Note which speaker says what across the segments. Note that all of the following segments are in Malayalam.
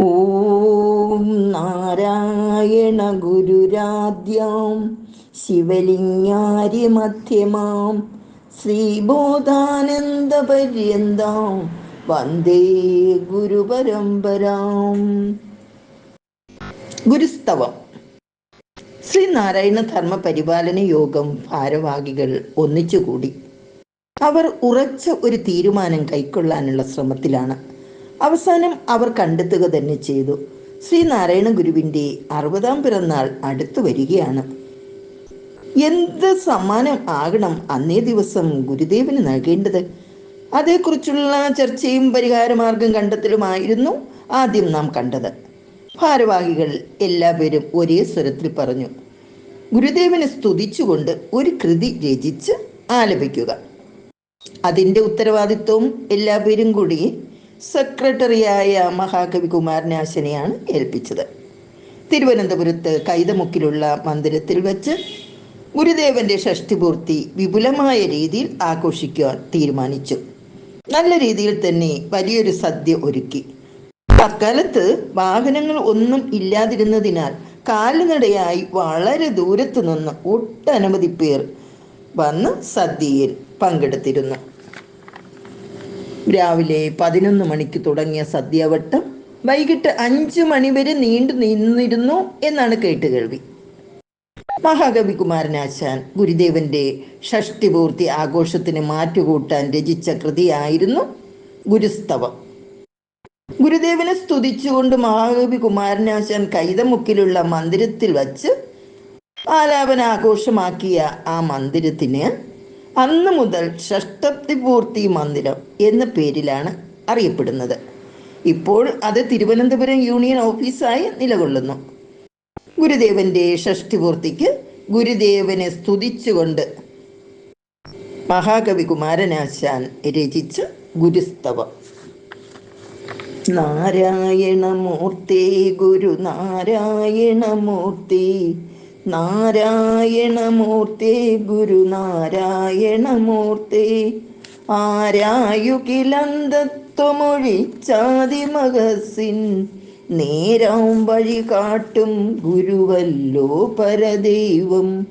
Speaker 1: ഓം നാരായണ ഗുരുരാദ്യാം ശിവലിംഗാര്യമധ്യമാം ശ്രീബോധാനന്ദപര്യന്താം വന്ദേ ഗുരുപരമ്പരാം. ഗുരുസ്തവം. ശ്രീ നാരായണ ധർമ്മ പരിപാലന യോഗം ഭാരവാഹികൾ ഒന്നിച്ചുകൂടി. അവർ ഉറച്ച ഒരു തീരുമാനം കൈക്കൊള്ളാനുള്ള ശ്രമത്തിലാണ്. അവസാനം അവർ കണ്ടെത്തുക തന്നെ ചെയ്തു. ശ്രീനാരായണ ഗുരുവിന്റെ അറുപതാം പിറന്നാൾ അടുത്തു വരികയാണ്. എന്ത് സമ്മാനം ആകണം അന്നേ ദിവസം ഗുരുദേവന് നൽകേണ്ടത്? അതേക്കുറിച്ചുള്ള ചർച്ചയും പരിഹാരമാർഗം കണ്ടെത്തലുമായിരുന്നു ആദ്യം നാം കണ്ടത്. ഭാരവാഹികൾ എല്ലാവരും ഒരേ സ്വരത്തിൽ പറഞ്ഞു ഗുരുദേവനെ സ്തുതിച്ചുകൊണ്ട് ഒരു കൃതി രചിച്ച് ആലപിക്കുക. അതിന്റെ ഉത്തരവാദിത്വവും എല്ലാവരും കൂടി സെക്രട്ടറിയായ മഹാകവി കുമാരനാശനെയാണ് ഏൽപ്പിച്ചത്. തിരുവനന്തപുരത്ത് കൈതമുക്കിലുള്ള മന്ദിരത്തിൽ വെച്ച് ഗുരുദേവന്റെ ഷഷ്ടിപൂർത്തി വിപുലമായ രീതിയിൽ ആഘോഷിക്കുവാൻ തീരുമാനിച്ചു. നല്ല രീതിയിൽ തന്നെ വലിയൊരു സദ്യ ഒരുക്കി. അക്കാലത്ത് വാഹനങ്ങൾ ഒന്നും ഇല്ലാതിരുന്നതിനാൽ കാൽനടയായി വളരെ ദൂരത്തു നിന്ന് ഒട്ടനവധി പേർ വന്ന് സദ്യയിൽ പങ്കെടുത്തിരുന്നു. രാവിലെ പതിനൊന്ന് മണിക്ക് തുടങ്ങിയ സദ്യവട്ടം വൈകിട്ട് അഞ്ചു മണിവരെ നീണ്ടു നിന്നിരുന്നു എന്നാണ് കേട്ടുകേൾവി. മഹാകവി കുമാരനാശാൻ ഗുരുദേവന്റെ ഷഷ്ടിപൂർത്തി ആഘോഷത്തിന് മാറ്റുകൂട്ടാൻ രചിച്ച കൃതിയായിരുന്നു ഗുരുസ്തവം. ഗുരുദേവനെ സ്തുതിച്ചുകൊണ്ട് മഹാകവി കുമാരനാശാൻ കൈതമുക്കിലുള്ള മന്ദിരത്തിൽ വച്ച് ആലാപന ആഘോഷമാക്കിയ ആ മന്ദിരത്തിന് അന്ന് മുതൽ ഷഷ്ടപ്തിപൂർത്തി മന്ദിരം എന്ന പേരിലാണ് അറിയപ്പെടുന്നത്. ഇപ്പോൾ അത് തിരുവനന്തപുരം യൂണിയൻ ഓഫീസായി നിലകൊള്ളുന്നു. ഗുരുദേവന്റെ ഷഷ്ടിപൂർത്തിക്ക് ഗുരുദേവനെ സ്തുതിച്ചുകൊണ്ട് മഹാകവി കുമാരനാശാൻ രചിച്ച ഗുരുസ്തവം. നാരായണമൂർത്തി ഗുരു നാരായണമൂർത്തി നാരായണമൂർത്തി ഗുരു ആരായുകിലന്തത്വമൊഴിച്ചാതി മഹസിൻ നേരാം വഴി കാട്ടും ഗുരുവല്ലോ പരദൈവം.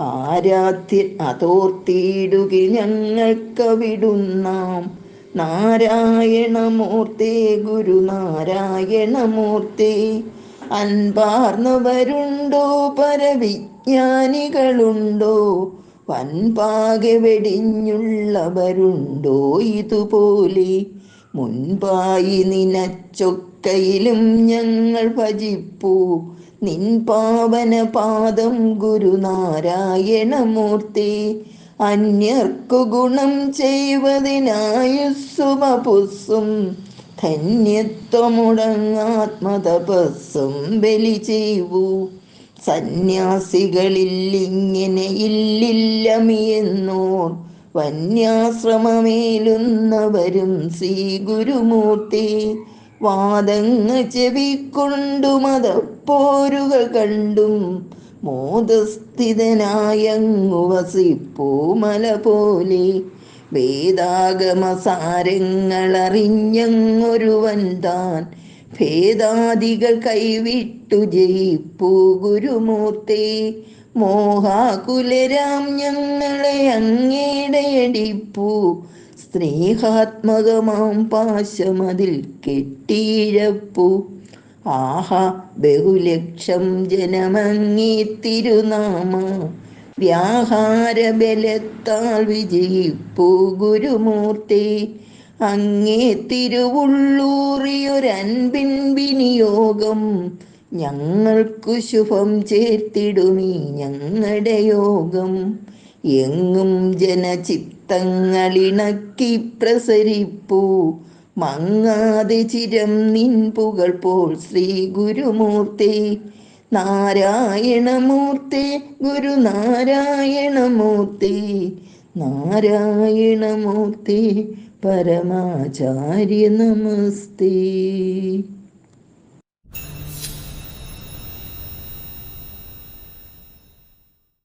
Speaker 1: ആരാധ്യ അതോർത്തിയിടുകിൽ ഞങ്ങൾക്കവിടുന്നാം. നാരായണമൂർത്തി ഗുരു നാരായണമൂർത്തി അൻപാർന്നവരുണ്ടോ? പരവിജ്ഞാനികളുണ്ടോ? വൻപാകെ വെടിഞ്ഞുള്ളവരുണ്ടോ? ഇതുപോലെ മുൻപായി നിനച്ചൊക്കയിലും ഞങ്ങൾ ഭജിപ്പൂ. നിൻ പാവന പാദം ഗുരുനാരായണമൂർത്തി. അന്യർക്കു ഗുണം ചെയ്വതിനായുസ്സുമപുസ്സും. ധന്യത്വമുടങ്ങാത്മതപസ്സും ബലി ചെയ്വൂ. സന്യാസികളിൽ ഇങ്ങനെ ഇല്ലില്ലമിയെന്നോർ വന്യാശ്രമമേലുന്നവരും ശ്രീ ഗുരുമൂർത്തി വാദങ്ങ് ചെവിക്കൊണ്ടു മതപ്പോരുകൾ കണ്ടും മോദസ്ഥിതനായങ്ങു വസിപ്പൂ മല പോലെ വേദാഗമസാരങ്ങളറിഞ്ഞങ്ങൊരുവൻ താൻ ഭേദാദികൾ കൈവിട്ടു ജയിപ്പൂ ഗുരുമൂർത്തി. മോഹാകുലരാം ഞങ്ങളെ അങ്ങേടയടിപ്പൂ. സ്നേഹാത്മകമാം പാശമതിൽ കെട്ടിയിഴപ്പൂ. ആഹാ ബഹുലക്ഷം ജനമങ്ങി തിരുനാമ. വ്യാഹാരബലത്താൽ വിജയിപ്പൂ ഗുരുമൂർത്തി. അങ്ങേ തിരുവുള്ളൂറിയൊരൻപിൻ വിനിയോഗം. ഞങ്ങൾക്കു ശുഭം ചേർത്തിടുമീ ഞങ്ങളുടെ യോഗം. എങ്ങും ജനചിത്തങ്ങളിണക്കി പ്രസരിപ്പൂ. മങ്ങാതെ ചിരം നിൻ പുകൾ പോൽ ശ്രീ ഗുരുമൂർത്തി. നാരായണമൂർത്തി ഗുരു നാരായണമൂർത്തി നാരായണമൂർത്തി പരമാചാര്യ നമസ്തേ.